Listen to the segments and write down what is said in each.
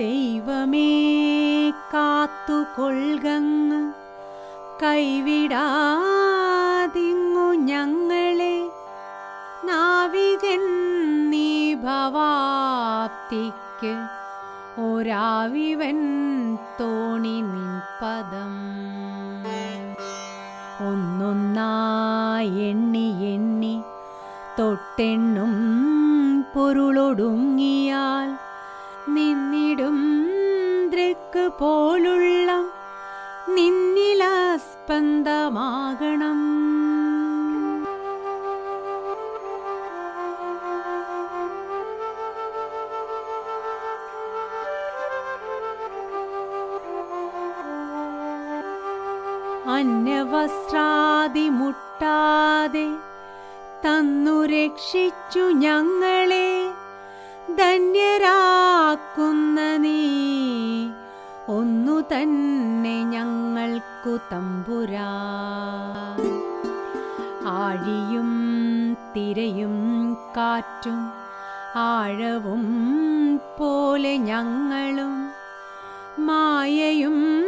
ദൈവമേ കാത്തുകൊൾകങ്ങ്. കൈവിടാതിങ്ങു ഞങ്ങളെ. നാവികൻ നീ ഭവാപ്തിക്ക് ഒരാവിവൻ തോണി നിൻ പദം ഒന്നൊന്നായി എണ്ണി എണ്ണി തൊട്ടെണ്ണും പൊരുളൊടുങ്ങിയാൽ നിന്നിടും ദൃക്ക് പോലുള്ള നിന്നിലാസ്പന്ദമാകണം അന്യവസ്ത്രാദി മുട്ടാതെ തന്നു രക്ഷിച്ചു ഞങ്ങളെ ധന്യരാക്കുന്ന നീ. ഒന്നു തന്നെ ഞങ്ങൾക്കു തമ്പുരാ. ആഴിയും തിരയും കാറ്റും ആഴവും പോലെ ഞങ്ങളും. മായയും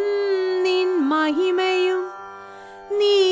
നിൻ മഹിമയും നീയുമെന്നുള്ളിലാകണം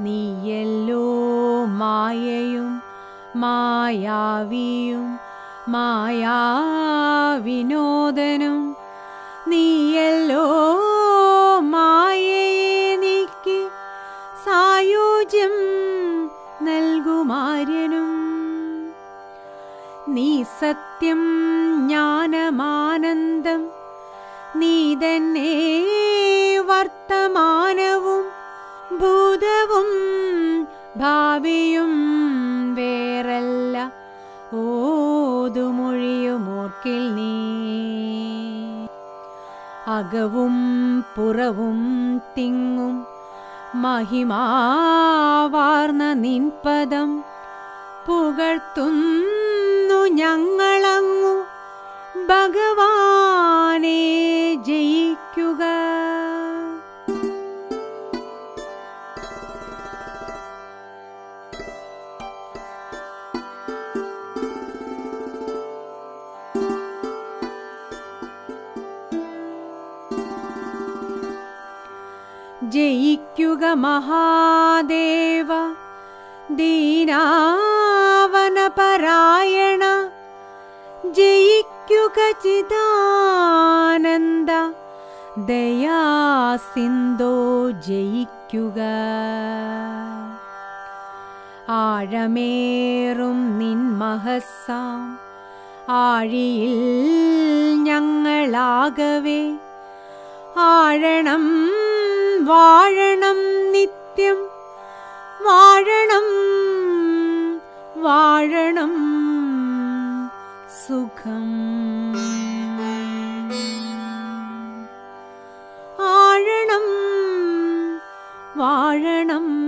നീയല്ലോ മായയും മായാവിയും മായാവിനോദനും. നീയല്ലോ മായയെ നീക്കി സായോജ്യം നൽകുമാര്യനും. നീ സത്യം ഭാവിയും വേറല്ല ഓതുമൊഴിയുമോർക്കിൽ നീ. അകവും പുറവും തിങ്ങും മഹിമാവാർന്ന നിൻപദം പുകഴ്ത്തുന്നു ഞങ്ങളങ്ങു ഭഗവാനെ ജയിക്കുക മഹാദേവ. ദീനാവനപരായണ. ജയിക്കുക ചിദാനന്ദ. ദയാസിന്ധോ ജയിക്കുക. ആഴമേറും നിൻ മഹസ്സാം. ആഴിയിൽ ഞങ്ങളാകവേ. ആഴണം വാഴണം നിത്യം. വാഴണം വാഴണം സുഖം. ആഴണം വാഴണം